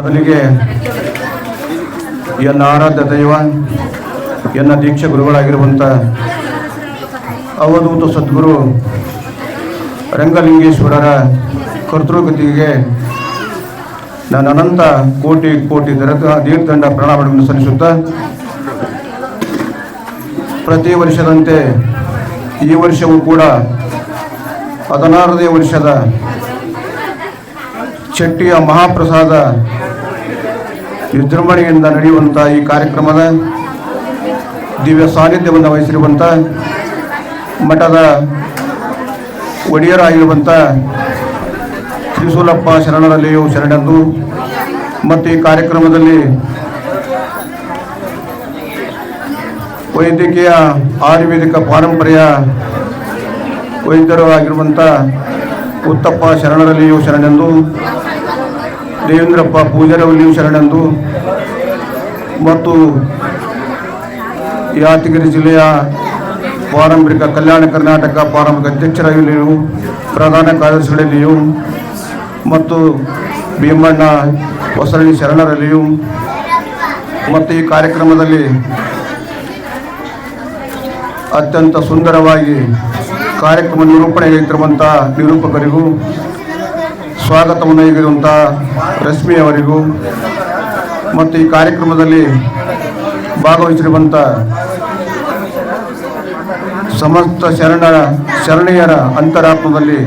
ಮೊದಲಿಗೆ ಎನ್ನ ಆರಾಧ್ಯ ದೈವ ಎನ್ನ ದೀಕ್ಷ ಗುರುಗಳಾಗಿರುವಂಥ ಅವಧೂತ ಸದ್ಗುರು ರಂಗಲಿಂಗೇಶ್ವರರ ಕರ್ತೃಗತಿಗೆ ನಾನು ಅನಂತ ಕೋಟಿ ಕೋಟಿ ದರದ ದೀರ್ಘದಂಡ ಪ್ರಣಾಮಗಳನ್ನು ಸಲ್ಲಿಸುತ್ತಾ ಪ್ರತಿ ವರ್ಷದಂತೆ ಈ ವರ್ಷವೂ ಕೂಡ ಹದಿನಾರನೇ ವರ್ಷದ ಶೆಟ್ಟಿಯ ಮಹಾಪ್ರಸಾದ ವಿಜೃಂಭಣೆಯಿಂದ ನಡೆಯುವಂಥ ಈ ಕಾರ್ಯಕ್ರಮದ ದಿವ್ಯ ಸಾನ್ನಿಧ್ಯವನ್ನು ವಹಿಸಿರುವಂಥ ಮಠದ ಒಡೆಯರಾಗಿರುವಂಥ ತ್ರಿಶೂಲಪ್ಪ ಶರಣರಲ್ಲಿಯೂ ಶರಣೆಂದು ಮತ್ತು ಈ ಕಾರ್ಯಕ್ರಮದಲ್ಲಿ ವೈದ್ಯಕೀಯ ಆಯುರ್ವೇದಿಕ ಪಾರಂಪರೆಯ ವೈದ್ಯರು ಆಗಿರುವಂಥ ಉತ್ತಪ್ಪ ಶರಣರಲ್ಲಿಯೂ ಶರಣೆಂದು ದೇವೇಂದ್ರಪ್ಪ ಪೂಜಾರವಲ್ಲಿಯೂ ಶರಣಂದು. ಮತ್ತು ಯಾದಗಿರಿ ಜಿಲ್ಲೆಯ ಪಾರಂಪರಿಕ ಕಲ್ಯಾಣ ಕರ್ನಾಟಕ ಪಾರಂಪರಿಕ ಅಧ್ಯಕ್ಷರಾಗಿಯೂ ಪ್ರಧಾನ ಕಾರ್ಯದರ್ಶಿಗಳಲ್ಲಿಯೂ ಮತ್ತು ಭೀಮಣ್ಣ ಹೊಸಳ್ಳಿ ಶರಣರಲ್ಲಿಯೂ ಮತ್ತು ಈ ಕಾರ್ಯಕ್ರಮದಲ್ಲಿ ಅತ್ಯಂತ ಸುಂದರವಾಗಿ ಕಾರ್ಯಕ್ರಮ ನಿರೂಪಣೆಯಾಗಿರುವಂಥ ನಿರೂಪಕರಿಗೂ ಸ್ವಾಗತವನ್ನು ನೀಡಿರುವಂಥ ರಶ್ಮಿಯವರಿಗೂ ಮತ್ತು ಈ ಕಾರ್ಯಕ್ರಮದಲ್ಲಿ ಭಾಗವಹಿಸಿರುವಂಥ ಸಮಸ್ತ ಶರಣ ಶರಣೀಯರ ಅಂತರಾತ್ಮದಲ್ಲಿ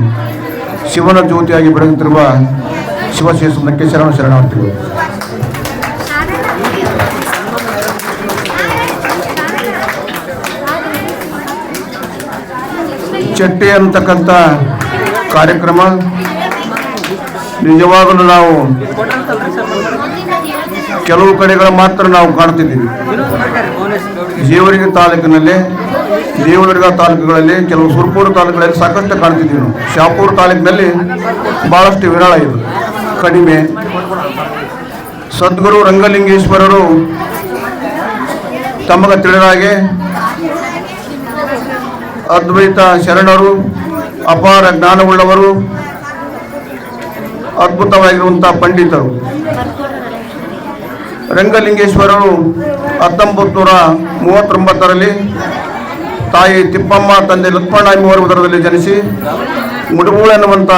ಶಿವನ ಜ್ಯೋತಿಯಾಗಿ ಬೆಳಗುತ್ತಿರುವ ಶಿವಶೇಷನಕ್ಕೆ ಶರಣ ಶರಣಾರ್ಥಿಗಳು ಚಟ್ಟಿ ಅಂತಕ್ಕಂಥ ಕಾರ್ಯಕ್ರಮ ನಿಜವಾಗಲೂ ನಾವು ಕೆಲವು ಕಡೆಗಳ ಮಾತ್ರ ನಾವು ಕಾಣ್ತಿದ್ದೀವಿ. ಜೀವರಿಗೆ ತಾಲೂಕಿನಲ್ಲಿ ದೇವದುರ್ಗ ತಾಲೂಕುಗಳಲ್ಲಿ, ಕೆಲವು ಸುರ್ಪೂರು ತಾಲೂಕುಗಳಲ್ಲಿ ಸಾಕಷ್ಟು ಕಾಣ್ತಿದ್ದೀವಿ ನಾವು. ಶಾಪೂರ್ ತಾಲೂಕಿನಲ್ಲಿ ಭಾಳಷ್ಟು ವಿರಳ ಇದು ಕಡಿಮೆ. ಸದ್ಗುರು ರಂಗಲಿಂಗೇಶ್ವರರು ತಮಗೆ ತಿಳಿದಾಗೆ ಅದ್ವೈತ ಶರಣರು, ಅಪಾರ ಜ್ಞಾನವುಳ್ಳವರು ಅದ್ಭುತವಾಗಿರುವಂಥ ಪಂಡಿತರು. ರಂಗಲಿಂಗೇಶ್ವರರು ಹತ್ತೊಂಬತ್ತು ನೂರ ಮೂವತ್ತೊಂಬತ್ತರಲ್ಲಿ ತಾಯಿ ತಿಪ್ಪಮ್ಮ, ತಂದೆ ಲಕ್ಷ್ಮಣ ಎಂಬುವರ ಉದರದಲ್ಲಿ ಜನಿಸಿ ಮುಡುಬೂಳು ಎನ್ನುವಂಥ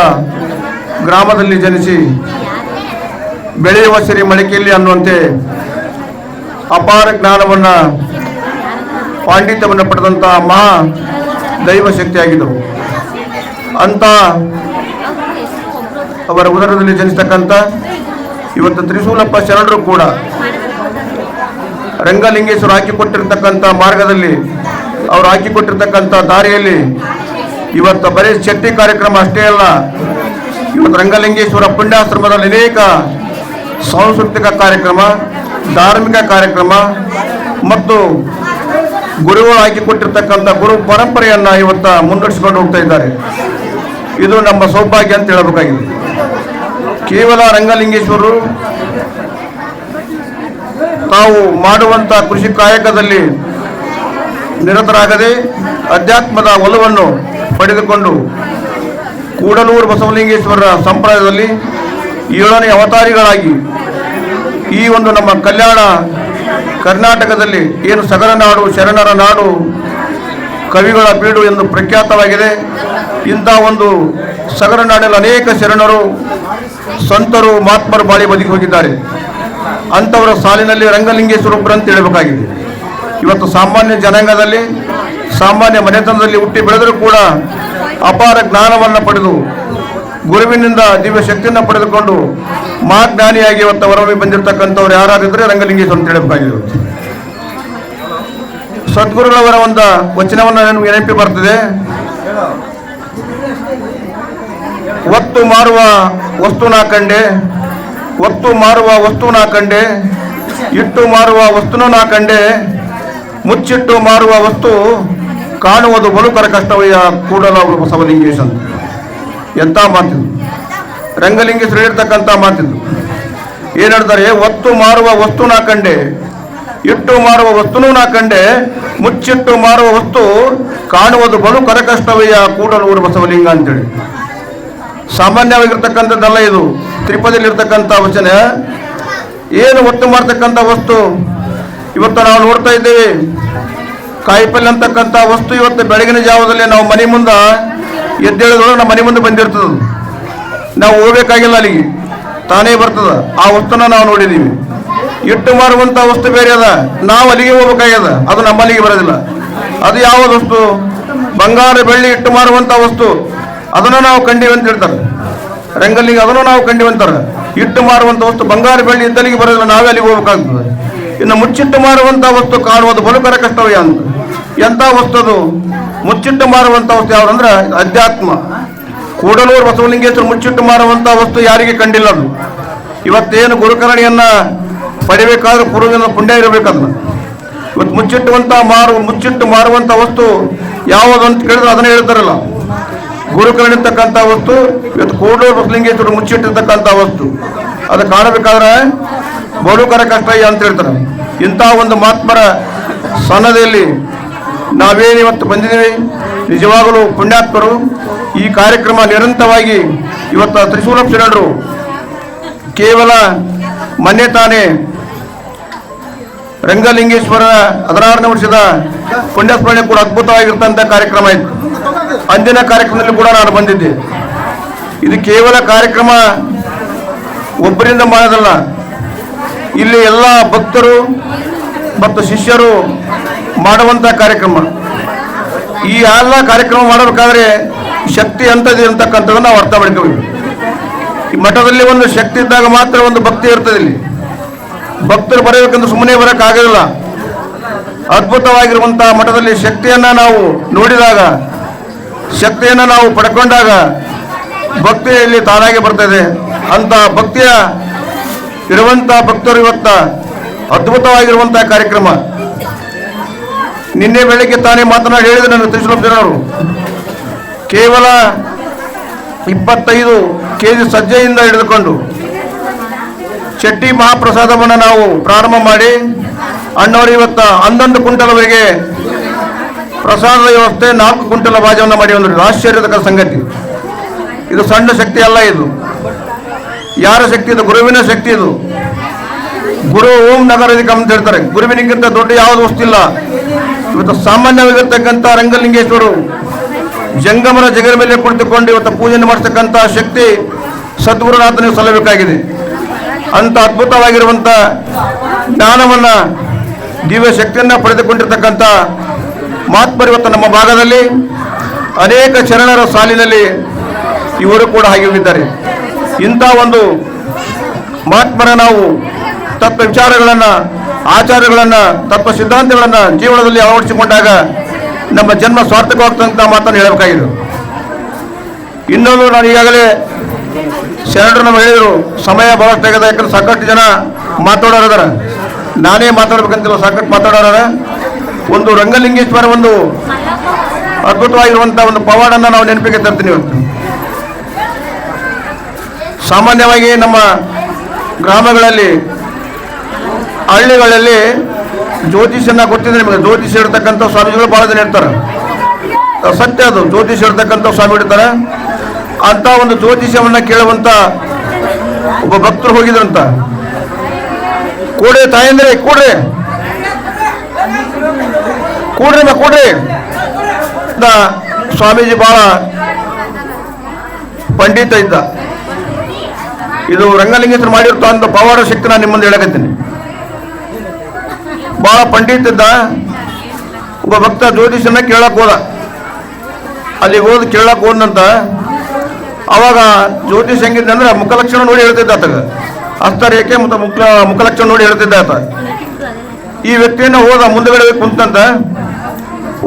ಗ್ರಾಮದಲ್ಲಿ ಜನಿಸಿ, ಬೆಳೆಯುವ ಸಿರಿ ಮಡಿಕೆಯಲ್ಲಿ ಅನ್ನುವಂತೆ ಅಪಾರ ಜ್ಞಾನವನ್ನು, ಪಾಂಡಿತ್ಯವನ್ನು ಪಡೆದಂಥ ಮಹಾ ದೈವ ಶಕ್ತಿಯಾಗಿದ್ದರು ಅಂತ ಅವರ ಉದರದಲ್ಲಿ ಜನಿಸ್ತಕ್ಕಂಥ ಇವತ್ತು ತ್ರಿಶೂಲಪ್ಪ ಶರಣರು ಕೂಡ ರಂಗಲಿಂಗೇಶ್ವರ ಹಾಕಿಕೊಟ್ಟಿರ್ತಕ್ಕಂಥ ಮಾರ್ಗದಲ್ಲಿ ಅವರು ಹಾಕಿಕೊಟ್ಟಿರ್ತಕ್ಕಂಥ ದಾರಿಯಲ್ಲಿ ಇವತ್ತು ಬರೀ ಶಕ್ತಿ ಕಾರ್ಯಕ್ರಮ ಅಷ್ಟೇ ಅಲ್ಲ, ಇವತ್ತು ರಂಗಲಿಂಗೇಶ್ವರ ಪುಣ್ಯಾಶ್ರಮದಲ್ಲಿ ಅನೇಕ ಸಾಂಸ್ಕೃತಿಕ ಕಾರ್ಯಕ್ರಮ, ಧಾರ್ಮಿಕ ಕಾರ್ಯಕ್ರಮ ಮತ್ತು ಗುರುಗಳು ಹಾಕಿಕೊಟ್ಟಿರ್ತಕ್ಕಂಥ ಗುರು ಪರಂಪರೆಯನ್ನು ಇವತ್ತು ಮುನ್ನಡೆಸಿಕೊಂಡು ಹೋಗ್ತಾ ಇದ್ದಾರೆ. ಇದು ನಮ್ಮ ಸೌಭಾಗ್ಯ ಅಂತ ಹೇಳಬೇಕಾಗಿದೆ. ಕೇವಲ ರಂಗಲಿಂಗೇಶ್ವರರು ತಾವು ಮಾಡುವಂತ ಕೃಷಿ ಕಾಯಕದಲ್ಲಿ ನಿರತರಾಗದೆ ಅಧ್ಯಾತ್ಮದ ಒಲವನ್ನು ಪಡೆದುಕೊಂಡು ಕೂಡಲೂರು ಬಸವಲಿಂಗೇಶ್ವರರ ಸಂಪ್ರದಾಯದಲ್ಲಿ ಏಳನೇ ಅವತಾರಿಗಳಾಗಿ ಈ ಒಂದು ನಮ್ಮ ಕಲ್ಯಾಣ ಕರ್ನಾಟಕದಲ್ಲಿ ಏನು ಸಗರ ನಾಡು, ಶರಣರ ನಾಡು, ಕವಿಗಳ ಬೀಡು ಎಂದು ಪ್ರಖ್ಯಾತವಾಗಿದೆ. ಇಂಥ ಒಂದು ಸಗರ ನಾಡಲ್ಲಿ ಅನೇಕ ಶರಣರು, ಸಂತರು, ಮಹಾತ್ಮರು ಬಾಳಿ ಬದುಕಿ ಹೋಗಿದ್ದಾರೆ. ಅಂಥವರ ಸಾಲಿನಲ್ಲಿ ರಂಗಲಿಂಗೇಶ್ವರೊಬ್ಬರು ಅಂತ ಹೇಳಬೇಕಾಗಿದೆ. ಇವತ್ತು ಸಾಮಾನ್ಯ ಜನಾಂಗದಲ್ಲಿ, ಸಾಮಾನ್ಯ ಮನೆತನದಲ್ಲಿ ಹುಟ್ಟಿ ಬೆಳೆದರೂ ಕೂಡ ಅಪಾರ ಜ್ಞಾನವನ್ನು ಪಡೆದು, ಗುರುವಿನಿಂದ ದಿವ್ಯ ಶಕ್ತಿಯನ್ನು ಪಡೆದುಕೊಂಡು ಮಹಾಜ್ಞಾನಿಯಾಗಿ ಇವತ್ತು ಹೊರಗೆ ಬಂದಿರತಕ್ಕಂಥವ್ರು ಯಾರಾದಿದ್ರೆ ರಂಗಲಿಂಗೇಶ್ವರ ಅಂತ ಹೇಳಬೇಕಾಗಿದೆ. ಸದ್ಗುರುಗಳವರ ಒಂದು ವಚನವನ್ನು ನೆನಪಿ ಬರ್ತದೆ. ಒತ್ತು ಮಾರುವ ವಸ್ತುನ ಕಂಡೆ, ಒತ್ತು ಮಾರುವ ವಸ್ತುನ ಕಂಡೆ, ಇಟ್ಟು ಮಾರುವ ವಸ್ತುನ ಕಂಡೆ, ಮುಚ್ಚಿಟ್ಟು ಮಾರುವ ವಸ್ತು ಕಾಣುವುದು ಬಲುಕರ ಕಷ್ಟವಯ್ಯ ಕೂಡಲ ಬಸವಲಿಂಗೇಶ್ ಅಂತ ಎಂಥ ಮಾತಿದ್ರು ರಂಗಲಿಂಗೇಶ್ವರ ಹೇಳ್ತಕ್ಕಂಥ ಮಾತಿದ್ರು ಏನ್ ಹೇಳ್ತಾರೆ? ಒತ್ತು ಮಾರುವ ವಸ್ತುನ ಕಂಡೆ ಇಟ್ಟು ಮಾರುವ ವಸ್ತುನೂ ನಾ ಕಂಡೆ, ಮುಚ್ಚಿಟ್ಟು ಮಾರುವ ವಸ್ತು ಕಾಣುವುದು ಬಲು ಕರಕಷ್ಟವಯ್ಯ ಊರು ಬಸವಲಿಂಗ ಅಂತೇಳಿ. ಸಾಮಾನ್ಯವಾಗಿರ್ತಕ್ಕಂಥದ್ದಲ್ಲ ಇದು ತ್ರಿಪದಿಲಿರ್ತಕ್ಕಂಥ ವಚನ. ಏನು ಒಟ್ಟು ಮಾಡ್ತಕ್ಕಂಥ ವಸ್ತು? ಇವತ್ತು ನಾವು ನೋಡ್ತಾ ಇದ್ದೇವೆ, ಕಾಯಿಪಲ್ಲೆ ಅಂತಕ್ಕಂಥ ವಸ್ತು ಇವತ್ತು ಬೆಳಗಿನ ಜಾವದಲ್ಲಿ ನಾವು ಮನೆ ಮುಂದೆ ಎದ್ದೇಳಿದೊಳಗೆ ನಮ್ಮ ಮನೆ ಮುಂದೆ ಬಂದಿರ್ತದೆ ನಾವು ಹೋಗ್ಬೇಕಾಗಿಲ್ಲ ಅಲ್ಲಿಗೆ, ತಾನೇ ಬರ್ತದ. ಆ ವಸ್ತುನ ನಾವು ನೋಡಿದ್ದೀವಿ. ಇಟ್ಟು ಮಾರುವಂಥ ವಸ್ತು ಬೇರೆ ಅದ. ನಾವು ಅಲ್ಲಿಗೆ ಹೋಗ್ಬೇಕಾಗ್ಯದ. ಅದು ನಮ್ಮಲ್ಲಿಗೆ ಬರೋದಿಲ್ಲ. ಅದು ಯಾವ ವಸ್ತು? ಬಂಗಾರ ಬೆಳ್ಳಿ ಇಟ್ಟು ಮಾರುವಂಥ ವಸ್ತು. ಅದನ್ನು ನಾವು ಕಂಡಿವಿ ಅಂತ ಹೇಳ್ತಾರೆ. ರಂಗಲ್ಲಿಗೆ ಅದನ್ನು ನಾವು ಕಂಡಿವಂತಾರೆ ಇಟ್ಟು ಮಾರುವಂಥ ವಸ್ತು, ಬಂಗಾರ ಬೆಳ್ಳಿ ಇದ್ದಲ್ಲಿಗೆ ಬರೋದಿಲ್ಲ. ನಾವೇ ಅಲ್ಲಿಗೆ ಹೋಗ್ಬೇಕಾಗ್ತದೆ. ಇನ್ನು ಮುಚ್ಚಿಟ್ಟು ಮಾರುವಂಥ ವಸ್ತು ಕಾಣುವುದು ಬಲುಕರ ಕಷ್ಟವೇ ಅಂತ. ಎಂಥ ವಸ್ತು ಅದು? ಮುಚ್ಚಿಟ್ಟು ಮಾರುವಂಥ ವಸ್ತು ಯಾವ್ದಂದ್ರೆ ಅಧ್ಯಾತ್ಮ. ಕೂಡಲೂರು ಬಸವಲಿಂಗೇಶ್ವರ ಮುಚ್ಚಿಟ್ಟು ಮಾರುವಂಥ ವಸ್ತು ಯಾರಿಗೆ ಕಂಡಿಲ್ಲ ಅದು. ಇವತ್ತೇನು ಗುರುಕರಣಿಯನ್ನ ಪಡಿಬೇಕಾದ್ರೆ ಪೂರ್ವಜನ ಪುಣ್ಯ ಇರಬೇಕಂತ. ಇವತ್ತು ಮುಚ್ಚಿಟ್ಟುವಂಥ ಮಾರು, ಮುಚ್ಚಿಟ್ಟು ಮಾರುವಂಥ ವಸ್ತು ಯಾವುದು ಅಂತ ಕೇಳಿದ್ರೆ ಅದನ್ನೇ ಹೇಳ್ತಾರಲ್ಲ. ಗುರುಕರಣಿರ್ತಕ್ಕಂಥ ವಸ್ತು, ಇವತ್ತು ಕೋಡೂರು ಬಸವಲಿಂಗೇಶ್ವರ ಮುಚ್ಚಿಟ್ಟಿರ್ತಕ್ಕಂಥ ವಸ್ತು. ಅದು ಕಾಣಬೇಕಾದ್ರೆ ಬಡುಕರ ಕಷ್ಟ ಅಂತ ಹೇಳ್ತಾರೆ. ಇಂಥ ಒಂದು ಮಹಾತ್ಮರ ಸನ್ನದೆಯಲ್ಲಿ ನಾವೇನು ಇವತ್ತು ಬಂದಿದ್ದೀವಿ? ನಿಜವಾಗಲೂ ಪುಣ್ಯಾತ್ಮರು ಈ ಕಾರ್ಯಕ್ರಮ ನಿರಂತರವಾಗಿ ಇವತ್ತು ತ್ರಿಶೂಲ ಶರಣರು ಕೇವಲ ಮನೆ ತಾನೇ ರಂಗಲಿಂಗೇಶ್ವರ ಹದಿನಾರನೇ ವರ್ಷದ ಪುಣ್ಯಸ್ಮರಣೆ ಕೂಡ ಅದ್ಭುತವಾಗಿರ್ತಂಥ ಕಾರ್ಯಕ್ರಮ ಇತ್ತು. ಅಂದಿನ ಕಾರ್ಯಕ್ರಮದಲ್ಲಿ ಕೂಡ ನಾನು ಬಂದಿದ್ದೆ. ಇದು ಕೇವಲ ಕಾರ್ಯಕ್ರಮ ಒಬ್ಬರಿಂದ ಮಾಡೋದಲ್ಲ. ಇಲ್ಲಿ ಎಲ್ಲ ಭಕ್ತರು ಮತ್ತು ಶಿಷ್ಯರು ಮಾಡುವಂಥ ಕಾರ್ಯಕ್ರಮ. ಈ ಎಲ್ಲ ಕಾರ್ಯಕ್ರಮ ಮಾಡಬೇಕಾದ್ರೆ ಶಕ್ತಿ ಅಂತದ್ದು ಅಂತಕ್ಕಂಥದ್ದನ್ನು ನಾವು ಅರ್ಥ ಮಾಡ್ಕೋಬೇಕು. ಈ ಮಠದಲ್ಲಿ ಒಂದು ಶಕ್ತಿ ಇದ್ದಾಗ ಮಾತ್ರ ಒಂದು ಭಕ್ತಿ ಇರ್ತದೆ ಇಲ್ಲಿ. ಭಕ್ತರು ಬರಬೇಕಂದ್ರೆ ಸುಮ್ಮನೆ ಬರೋಕ್ಕಾಗಲ್ಲ ಅದ್ಭುತವಾಗಿರುವಂತಹ ಮಠದಲ್ಲಿ ಶಕ್ತಿಯನ್ನು ನಾವು ನೋಡಿದಾಗ, ಶಕ್ತಿಯನ್ನು ನಾವು ಪಡ್ಕೊಂಡಾಗ ಭಕ್ತಿಯಲ್ಲಿ ತಾನಾಗೆ ಬರ್ತದೆ. ಅಂತ ಭಕ್ತಿಯ ಇರುವಂಥ ಭಕ್ತರು ಇವತ್ತ ಅದ್ಭುತವಾಗಿರುವಂಥ ಕಾರ್ಯಕ್ರಮ. ನಿನ್ನೆ ಬೆಳಗ್ಗೆ ತಾನೇ ಮಾತನಾಡಿ ಹೇಳಿದ್ರು ನನ್ನ ತ್ರಿಶೂಲ ಕೇವಲ ಇಪ್ಪತ್ತೈದು ಕೆ ಜಿ ಸಜ್ಜೆಯಿಂದ ಹಿಡಿದುಕೊಂಡು ಚಟ್ಟಿ ಮಹಾಪ್ರಸಾದವನ್ನು ನಾವು ಪ್ರಾರಂಭ ಮಾಡಿ ಅಣ್ಣವರು ಇವತ್ತ ಹನ್ನೊಂದು ಕುಂಟಲವರೆಗೆ ಪ್ರಸಾದದ ವ್ಯವಸ್ಥೆ, ನಾಲ್ಕು ಕುಂಟಲ ಭಾಜವನ್ನು ಮಾಡಿ ಒಂದು ಆಶ್ಚರ್ಯದ ಸಂಗತಿ. ಇದು ಸಣ್ಣ ಶಕ್ತಿ ಅಲ್ಲ ಇದು. ಯಾರ ಶಕ್ತಿ ಇದು? ಗುರುವಿನ ಶಕ್ತಿ ಇದು. ಗುರು ಓಂ ನಗರದಿಕ ಅಂತ ಹೇಳ್ತಾರೆ. ಗುರುವಿನಿಗಿಂತ ದೊಡ್ಡ ಯಾವುದು ವಸ್ತಿಲ್ಲ ಇವತ್ತು ಸಾಮಾನ್ಯವಾಗಿರ್ತಕ್ಕಂಥ ರಂಗಲಿಂಗೇಶ್ವರು ಜಂಗಮರ ಜಗರ ಮೇಲೆ ಕುಳಿತುಕೊಂಡು ಇವತ್ತು ಪೂಜೆ ಮಾಡ್ತಕ್ಕಂಥ ಶಕ್ತಿ ಸದ್ಗುರುನಾಥನಿಗೆ ಸಲ್ಲಬೇಕಾಗಿದೆ. ಅಂತ ಅದ್ಭುತವಾಗಿರುವಂಥ ಜ್ಞಾನವನ್ನ ದಿವ್ಯ ಶಕ್ತಿಯನ್ನ ಪಡೆದುಕೊಂಡಿರ್ತಕ್ಕಂಥ ಮಹಾತ್ಮರು ಇವತ್ತು ನಮ್ಮ ಭಾಗದಲ್ಲಿ ಅನೇಕ ಶರಣರ ಸಾಲಿನಲ್ಲಿ ಇವರು ಕೂಡ ಹಾಗೆ ಹೋಗಿದ್ದಾರೆ ಇಂಥ ಒಂದು ಮಹಾತ್ಮರ ನಾವು ತತ್ವ ವಿಚಾರಗಳನ್ನು, ಆಚಾರಗಳನ್ನು, ತತ್ವ ಸಿದ್ಧಾಂತಗಳನ್ನು ಜೀವನದಲ್ಲಿ ಅಳವಡಿಸಿಕೊಂಡಾಗ ನಮ್ಮ ಜನ್ಮ ಸಾರ್ಥಕವಾಗ್ತಂತ ಮಾತನ್ನು ಹೇಳಬೇಕಾಗಿದೆ. ಇನ್ನೊಂದು ನಾನು ಈಗಾಗಲೇ ಶರಣರು ನಮ್ಗೆ ಹೇಳಿದರು ಸಮಯ ಬಹಳಷ್ಟು ಆಗದ ಯಾಕಂದ್ರೆ ಸಾಕಷ್ಟು ಜನ ಮಾತಾಡೋರು ಅದಾರ ನಾನೇ ಮಾತಾಡ್ಬೇಕಂತಿಲ್ಲ, ಸಾಕಷ್ಟು ಮಾತಾಡೋರ ಒಂದು ರಂಗಲಿಂಗೇಶ್ವರ ಒಂದು ಅದ್ಭುತವಾಗಿರುವಂಥ ಒಂದು ಪವಾಡನ್ನು ನಾವು ನೆನಪಿಗೆ ತರ್ತೀನಿ ಸಾಮಾನ್ಯವಾಗಿ ನಮ್ಮ ಗ್ರಾಮಗಳಲ್ಲಿ, ಹಳ್ಳಿಗಳಲ್ಲಿ ಜ್ಯೋತಿಷನ್ನ ಗೊತ್ತಿದೆ ನಿಮಗೆ ಜ್ಯೋತಿಷ ಇರ್ತಕ್ಕಂಥ ಸ್ವಾಮೀಜಿಗಳು ಭಾಳ ಜನ ಇರ್ತಾರೆ. ಸತ್ಯ ಅದು, ಜ್ಯೋತಿಷ ಇರ್ತಕ್ಕಂಥ ಸ್ವಾಮಿ ಇರ್ತಾರೆ. ಅಂತ ಒಂದು ಜ್ಯೋತಿಷ್ಯವನ್ನ ಕೇಳುವಂತ ಒಬ್ಬ ಭಕ್ತರು ಹೋಗಿದ್ರಂತ. ಕೂಡ್ರಿ ತಾಯಂದ್ರೆ, ಕೂಡ್ರಿ. ಕೂಡ್ರಿ. ಮಾ ಕೂಡ್ರಿ ಸ್ವಾಮೀಜಿ ಬಹಳ ಪಂಡಿತ ಇದ್ದ. ಇದು ರಂಗಲಿಂಗೇಶ್ವರ ಮಾಡಿರ್ತ ಅಂತ ಪವಾಡ ಶಕ್ತಿ ನಾನು ನಿಮ್ಮಂದು ಹೇಳಕತ್ತೀನಿ. ಬಹಳ ಪಂಡಿತ ಇದ್ದ. ಒಬ್ಬ ಭಕ್ತ ಜ್ಯೋತಿಷನ್ನ ಕೇಳಕ್ ಹೋದ. ಅಲ್ಲಿಗೆ ಹೋದ್ ಕೇಳಕ್ ಹೋದಂತ ಅವಾಗ ಜ್ಯೋತಿಷ್ ಹೆಂಗಿದ್ದೆ ಅಂದ್ರೆ ಮುಖಲಕ್ಷಣ ನೋಡಿ ಹೇಳ್ತಿದ್ದ ಆತಗ. ಹಸ್ತರೇಖೆ ಮತ್ತು ಮುಖ ಮುಖಲಕ್ಷಣ ನೋಡಿ ಹೇಳ್ತಿದ್ದ ಆತ. ಈ ವ್ಯಕ್ತಿಯನ್ನ ಹೋದ ಮುಂದಗಡೆ ಕುಂತಂತ,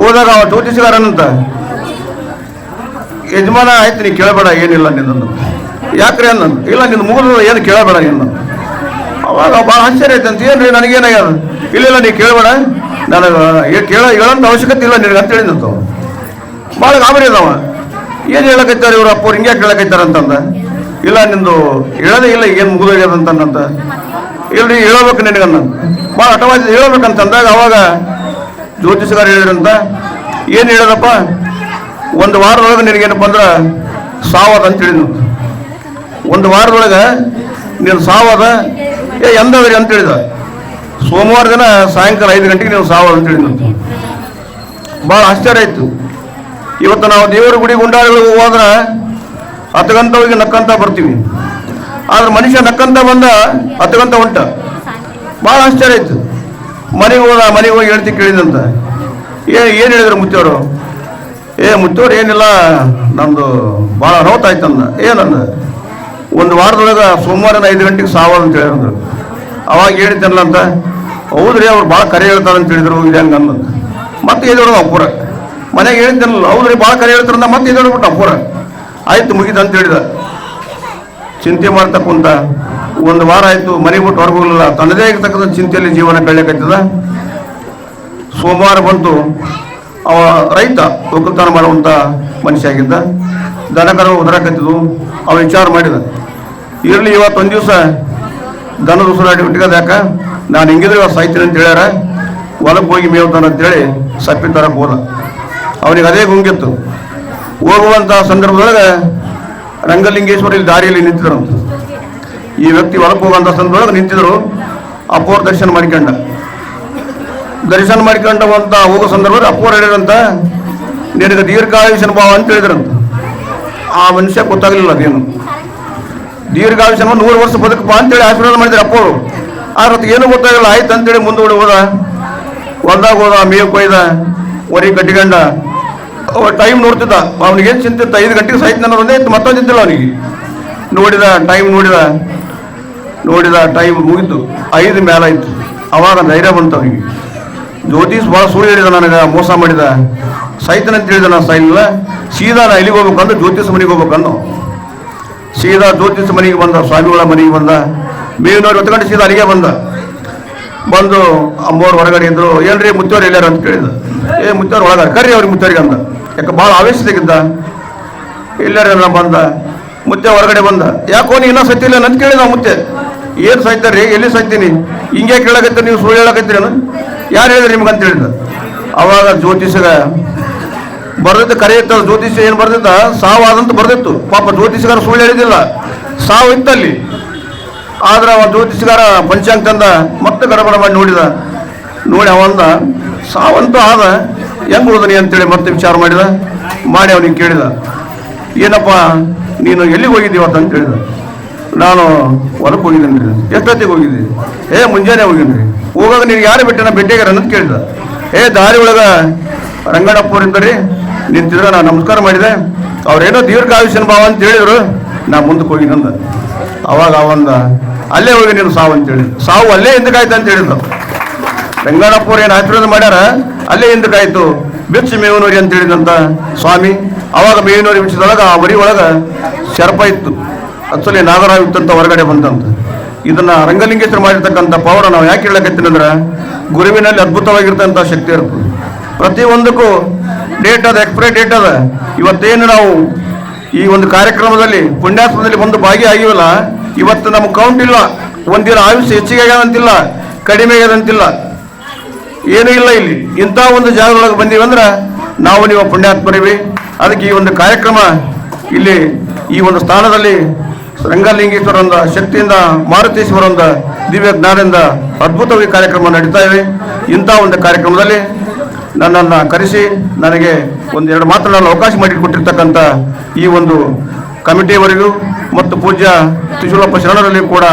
ಹೋದಾಗ ಅವ ಜ್ಯೋತಿಷಗಾರನಂತ, ಯಜಮಾನ ಆಯ್ತು, ನೀ ಕೇಳಬೇಡ, ಏನಿಲ್ಲ ನಿನ್ನ ಯಾಕ್ರಿ ಅನ್ನ ಇಲ್ಲ, ನಿನ್ನ ಮುಗಿದ ಏನು ಕೇಳಬೇಡ ನಿನ್ನ ಅವಾಗ ಭಾಳ ಆಶ್ಚರ್ಯ ಐತೆ ಅಂತ, ಏನ್ರಿ ನನಗೇನಾಗ್ಯದ? ಇಲ್ಲ ಇಲ್ಲ ನೀ ಕೇಳಬೇಡ. ನನಗೆ ಕೇಳ ಹೇಳೋಂಥ ಅವಶ್ಯಕತೆ ಇಲ್ಲ ನಿನಗೆ ಅಂತ ಹೇಳಿದಂತ ಭಾಳ ಗಾಬರಿ ಅದಾವ ಏನು ಹೇಳಕತ್ತಾರ ಇವ್ರ ಅಪ್ಪ ಹಿಂಗೆ ಕೇಳಕೈತಾರ ಅಂತಂದ? ಇಲ್ಲ, ನಿಂದು ಹೇಳೋದೇ ಇಲ್ಲ ಏನು ಮುಗಿದೋಗ್ಯದ ಅಂತಂದಂತ ಇಲ್ರಿ ಹೇಳಬೇಕು ನಿನಗನ್ನ ಭಾಳ ಹಠವಾಗಿ ಹೇಳಬೇಕಂತಂದಾಗ ಅವಾಗ ಜ್ಯೋತಿಷಗಾರ ಹೇಳಿದ್ರಂತ ಏನು ಹೇಳೋದಪ್ಪ? ಒಂದು ವಾರದೊಳಗೆ ನಿನಗೇನಪ್ಪ ಅಂದ್ರೆ ಸಾವದ ಅಂತ ಹೇಳಿದ್ನು. ಒಂದು ವಾರದೊಳಗೆ ನೀನು ಸಾವದ? ಏ ಎಂದ್ರಿ ಅಂತ ಹೇಳಿದ. ಸೋಮವಾರ ದಿನ ಸಾಯಂಕಾಲ ಐದು ಗಂಟೆಗೆ ನೀವು ಸಾವದ ಅಂತ ಹೇಳಿದಂತ ಭಾಳ ಆಶ್ಚರ್ಯ ಆಯ್ತು. ಇವತ್ತು ನಾವು ದೇವರ ಗುಡಿ ಗುಂಡಾಳಿಗಳಿಗೆ ಹೋದ್ರೆ ಹತ್ತು ಗಂಟೆ ಹೋಗಿ ನಕ್ಕಂತ ಬರ್ತೀವಿ. ಆದ್ರೆ ಮನುಷ್ಯ ನಕ್ಕಂತ ಬಂದ ಹತ್ತು ಗಂಟೆ ಹೊಂಟ ಭಾಳ ಆಶ್ಚರ್ಯ ಇತ್ತು. ಮನೆಗೆ ಹೋದ, ಮನೆಗೆ ಹೋಗಿ ಹೇಳ್ತಿ ಕೇಳಿದಂತ. ಏ, ಏನು ಹೇಳಿದ್ರು ಮುತ್ತೋರು? ಏ, ಮುತ್ತೋರು ಏನಿಲ್ಲ, ನಂದು ಭಾಳ ಅನಾಹುತ ಆಯ್ತಂದ ಏನಂದ ಒಂದು ವಾರದೊಳಗೆ ಸೋಮವಾರ ಐದು ಗಂಟೆಗೆ ಸಾವು ಅಂತ ಹೇಳಿದ್ರು ಅವಾಗ ಹೇಳಿದ್ದಲ್ಲ ಅಂತ. ಹೌದ್ರಿ, ಅವ್ರು ಭಾಳ ಕರೆ ಹೇಳ್ತಾರೆ ಅಂತ ಹೇಳಿದ್ರು, ಇದು ಹೆಂಗೆ ಮತ್ತೆ ಹೇಳಿದ್ರು ಅಪ್ಪುರ ಮನೆಗೆ ಹೇಳ್ತಿರಲಿಲ್ಲ ಹೌದ್ರಿ ಭಾಳ ಕರೆ ಹೇಳ್ತಾರಂತ ಮತ್ತೆ ಹೇಳ್ಬಿಟ್ಟ ಪೂರ ಆಯ್ತು ಮುಗಿದ ಅಂತ ಹೇಳಿದ. ಚಿಂತೆ ಮಾಡ್ತಾ ಕುಂತ ಒಂದು ವಾರ ಆಯ್ತು ಮನೆ ಬಿಟ್ಟು ಹೊರಗೋಗಲಿಲ್ಲ. ತನ್ನದೇ ಆಗಿರ್ತಕ್ಕಂಥ ಚಿಂತೆಯಲ್ಲಿ ಜೀವನ ಕಳ್ಳಿಕತ್ತದ ಸೋಮವಾರ ಬಂತು. ಅವ ರೈತ ಒಕ್ಕಲ್ತನ ಮಾಡುವಂಥ ಮನುಷ್ಯ ಆಗಿದ್ದ. ದನಕರ ಉದರಕತ್ತಿದ್ವು. ಅವ ವಿಚಾರ ಮಾಡಿದ. ಇರಲಿ, ಇವತ್ತು ಒಂದು ದಿವಸ ದನದ ಉಸಿರಾಡಿ ಬಿಟ್ಟಿಗದ ಯಾಕ? ನಾನು ಹಿಂಗಿದ್ರೆ ಇವತ್ತು ಸಾಯ್ತೀನಿ ಅಂತ ಹೇಳ್ಯಾರ. ಹೊಲಕ್ಕೆ ಹೋಗಿ ಮೇವ್ತಾನ ಅಂತೇಳಿ ಸಪ್ಪಿ ತರಕ್ಕೆ ಹೋದ. ಅವನಿಗೆ ಅದೇ ಗುಂಗಿತ್ತು. ಹೋಗುವಂಥ ಸಂದರ್ಭದೊಳಗೆ ರಂಗಲಿಂಗೇಶ್ವರ ಇಲ್ಲಿ ದಾರಿಯಲ್ಲಿ ನಿಂತಿದ್ರು. ಈ ವ್ಯಕ್ತಿ ಹೊರಕ್ಕೆ ಹೋಗುವಂಥ ಸಂದರ್ಭದೊಳಗೆ ನಿಂತಿದ್ರು. ಅಪ್ಪೋರ್ ದರ್ಶನ ಮಾಡಿಕೊಂಡ. ದರ್ಶನ ಮಾಡಿಕೊಂಡಂತ ಅಂತ ಹೋಗೋ ಸಂದರ್ಭದಲ್ಲಿ ಅಪ್ಪೋರ್ ಹೇಳಿದ್ರಂತ. ನಿನಗೆ ದೀರ್ಘಾಯುಷನ ಭಾವ ಅಂತ ಹೇಳಿದ್ರಂತ. ಆ ಮನುಷ್ಯ ಗೊತ್ತಾಗಲಿಲ್ಲ ಅದೇನು. ದೀರ್ಘಾಯುಷನ ನೂರು ವರ್ಷ ಬದುಕಪ್ಪ ಅಂತೇಳಿ ಆಶೀರ್ವಾದ ಮಾಡಿದ್ರು ಅಪ್ಪೋರು ಆದ್ರೆ ಏನು ಗೊತ್ತಾಗಲ್ಲ ಆಯ್ತು ಅಂತೇಳಿ ಮುಂದೂಡಿ ಹೋದ. ಹೊಲ್ದಾಗ ಹೋದ, ಮೇವು ಕೊಯ್ದ. ಹೊರಿ ಕಟ್ಟಿಕೊಂಡ ಅವ ಟೈಮ್ ನೋಡ್ತಿದ್ದ. ಅವನಿಗೇನು ಚಿಂತಿತ್ತ ಐದು ಗಂಟೆಗೆ ಸಾಯ್ತು ಅನ್ನೋದು ಒಂದೇ ಇತ್ತು, ಮತ್ತೊಂದು ಇದ್ದಿಲ್ಲ ಅವನಿಗೆ. ನೋಡಿದ ಟೈಮ್ ನೋಡಿದ. ನೋಡಿದ ಟೈಮ್ ಮುಗಿತು. ಐದು ಮೇಲಾಯ್ತು. ಅವಾಗ ಧೈರ್ಯ ಬಂತು ಅವನಿಗೆ. ಜ್ಯೋತಿಷ್ ಭಾಳ ಸುಳ್ಳು ಹೇಳಿದ ನನಗೆ, ಮೋಸ ಮಾಡಿದ. ಅಂತ ಹೇಳಿದ ನಾನು ಸಾಯಿಲ್ಲ ಸೀದಾ ನಾ ಇಲ್ಲಿಗೆ ಹೋಗ್ಬೇಕಂದ್ರೆ ಜ್ಯೋತಿಷ್ ಮನೆಗೆ ಹೋಗ್ಬೇಕನ್ನು. ಸೀದಾ ಜ್ಯೋತಿಷ್ ಮನೆಗೆ ಬಂದ, ಸ್ವಾಮಿಗಳ ಮನೆಗೆ ಬಂದ. ಮೇವಿನವ್ರು ಹೊತ್ತು ಗಂಟೆ ಸೀದಾ ಅಲ್ಲಿಗೆ ಬಂದ. ಬಂದು ಅಮ್ಮೋರು ಹೊರಗಡೆ ಇದ್ರು ಏನ್ರಿ ಮುತ್ತೋರು ಎಲ್ಲಾರ ಅಂತ ಕೇಳಿದ. ಏ ಮುತ್ತಾರ ಒಳಗಾರ ಕರಿ ಅವ್ರಿಗೆ ಮುತ್ತಾರಿಗೆ ಅಂದ. ಯಾಕೆ ಭಾಳ ಆವೇಶದಾಗಿದ್ದ? ಎಲ್ಲಾರ ಬಂದ. ಮುತ್ತೆ ಹೊರಗಡೆ ಬಂದ. ಯಾಕೋ ನೀ ಇನ್ನೂ ಸತ್ತಿಲ್ಲ ಅಂತ ಕೇಳಿದ ಮುತ್ತೆ. ಏನು ಸಾಯ್ತಾರ್ರಿ ಎಲ್ಲಿ ಸಾಯ್ತೀನಿ ಹಿಂಗೆ ಕೇಳಕತ್ತೀರಿ, ನೀವು ಸುಳ್ಳು ಹೇಳಕತ್ತೀರೇನು ಯಾರು ಹೇಳಿದ್ರಿ ನಿಮ್ಗೆ ಅಂತ ಹೇಳಿದ ಅವಾಗ ಜ್ಯೋತಿಷಗ ಬರ್ದಿತ್ತು, ಕರೆ ಇತ್ತ ಜ್ಯೋತಿಷ ಏನು ಬರ್ದಿದ್ದ ಸಾವು ಆದಂತ ಬರ್ದಿತ್ತು. ಪಾಪ ಜ್ಯೋತಿಷಗಾರ ಸುಳ್ಳು ಹೇಳಿದಿಲ್ಲ ಸಾವು ಇತ್ತಲ್ಲಿ. ಆದ್ರೆ ಅವ ಜ್ಯೋತಿಷಗಾರ ಪಂಚಾಂಗ ತಂದ, ಮತ್ತೆ ಗಡಬಡ ಮಾಡಿ ನೋಡಿದ. ನೋಡಿ ಅವಂದ ಸಾವಂತೂ ಆದ, ಹೆಂಗ್ ಉಳಿದನಿ ಅಂತೇಳಿ ಮತ್ತೆ ವಿಚಾರ ಮಾಡಿದ? ಮಾಡಿ ಅವನಿಗೆ ಕೇಳಿದ. ಏನಪ್ಪ, ನೀನು ಎಲ್ಲಿಗೆ ಹೋಗಿದ್ದೀವ ಅಂತ ಕೇಳಿದ. ನಾನು ಹೊಲಕ್ಕೆ ಹೋಗಿದ್ದೀನಿ ಎಷ್ಟೊತ್ತಿಗೆ ಹೋಗಿದ್ದೀವಿ ಏ, ಮುಂಜಾನೆ ಹೋಗಿದ್ರಿ ಹೋಗೋದು ನೀನು ಯಾರು ಬಿಟ್ಟನ ಭೇಟಿಯಾಗ್ಯಾರ ಅಂತ ಕೇಳಿದ. ಏ, ದಾರಿ ಒಳಗ ರಂಗಣ್ಣಪ್ಪರಿಂದ ರೀ, ನಿಂತಿದ್ರೆ ನಾನು ನಮಸ್ಕಾರ ಮಾಡಿದೆ. ಅವ್ರೇನೋ ದೀರ್ಘಾಯುಷ್ಯನ ಭಾವ ಅಂತ ಹೇಳಿದ್ರು, ನಾ ಮುಂದಕ್ಕೆ ಹೋಗಿದ್ದಂದ ಅವಾಗ ಅವಂದ, ಅಲ್ಲೇ ಹೋಗಿ ನೀನು ಸಾವು ಅಂತ ಹೇಳಿದ ಸಾವು ಅಲ್ಲೇ ಹಿಂದಕ್ಕಾಯ್ತು ಅಂತ ಹೇಳಿದ್ರು ರಂಗಣ್ಣಪ್ಪವ್ರು ಏನು ಆಶೀರ್ವಾದ ಮಾಡ್ಯಾರ? ಅಲ್ಲೇ ಹಿಂದಕ್ಕಾಯ್ತು. ಬಿಚ್ಚು ಮೇವನೂರಿ ಅಂತ ಹೇಳಿದಂತ ಸ್ವಾಮಿ, ಅವಾಗ ಮೇವಿನೂರಿ ಬಿಚ್ಚಿದೊಳಗ ಆ ಬರಿ ಒಳಗ ಶರ್ಪ ಇತ್ತು. ಅಚ್ಚಲಿ ನಾಗರಾವ್ ಇತ್ತಂತ ಹೊರಗಡೆ ಬಂತಂತ. ಇದನ್ನ ರಂಗಲಿಂಗೇಶ್ವರ ಮಾಡಿರ್ತಕ್ಕಂಥ ಪವರ ನಾವು ಯಾಕೆ ಹೇಳಕತ್ತೀನಿ ಅಂದ್ರೆ, ಗುರುವಿನಲ್ಲಿ ಅದ್ಭುತವಾಗಿರ್ತಂಥ ಶಕ್ತಿ ಇರ್ತದೆ. ಪ್ರತಿಯೊಂದಕ್ಕೂ ಡೇಟ್ ಅದ ಎಕ್ಸ್ಪೈರಿ ಡೇಟ್ ಅದ. ಇವತ್ತೇನು ನಾವು ಈ ಒಂದು ಕಾರ್ಯಕ್ರಮದಲ್ಲಿ ಪುಣ್ಯಾಸ್ಪದಲ್ಲಿ ಬಂದು ಭಾಗಿಯಾಗಿವಲ್ಲ, ಇವತ್ತು ನಮ್ಗೆ ಕೌಂಟ್ ಇಲ್ಲ. ಒಂದಿನ ಆಯುಷ್ಯ ಹೆಚ್ಚಿಗೆ ಆಗ್ಯದಂತಿಲ್ಲ, ಕಡಿಮೆ ಆಗ್ಯದಂತಿಲ್ಲ. ಏನೂ ಇಲ್ಲ ಇಲ್ಲಿ. ಇಂಥ ಒಂದು ಜಾಗದೊಳಗೆ ಬಂದೀವಂದ್ರೆ ನಾವು ನೀವು ಪುಣ್ಯಾತ್ಮರಿವಿ. ಅದಕ್ಕೆ ಈ ಒಂದು ಕಾರ್ಯಕ್ರಮ ಇಲ್ಲಿ ಈ ಒಂದು ಸ್ಥಾನದಲ್ಲಿ ರಂಗಲಿಂಗೇಶ್ವರಂದ ಶಕ್ತಿಯಿಂದ ಮಾರುತೇಶ್ವರಂದ ದಿವ್ಯ ಜ್ಞಾನದಿಂದ ಅದ್ಭುತವಾಗಿ ಕಾರ್ಯಕ್ರಮ ನಡೀತಾ ಇವೆ. ಇಂಥ ಒಂದು ಕಾರ್ಯಕ್ರಮದಲ್ಲಿ ನನ್ನನ್ನು ಕರೆಸಿ ನನಗೆ ಒಂದೆರಡು ಮಾತನಾಡಲು ಅವಕಾಶ ಮಾಡಿಕೊಟ್ಟಿರ್ತಕ್ಕಂಥ ಈ ಒಂದು ಕಮಿಟಿಯವರಿಗೂ ಮತ್ತು ಪೂಜ್ಯ ತ್ರಿಶೂಲಪ್ಪ ಶರಣರಲ್ಲಿ ಕೂಡ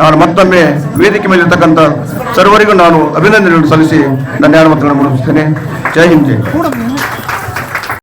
ನಾನು ಮತ್ತೊಮ್ಮೆ ವೇದಿಕೆ ಮೇಲೆ ಇರ್ತಕ್ಕಂಥ ಸರ್ವರಿಗೂ ನಾನು ಅಭಿನಂದನೆಗಳನ್ನು ಸಲ್ಲಿಸಿ ನನ್ನ ಮತಗಳನ್ನು ಮುಗಿಸ್ತೇನೆ ಜೈ ಹಿಂದ್, ಜೈ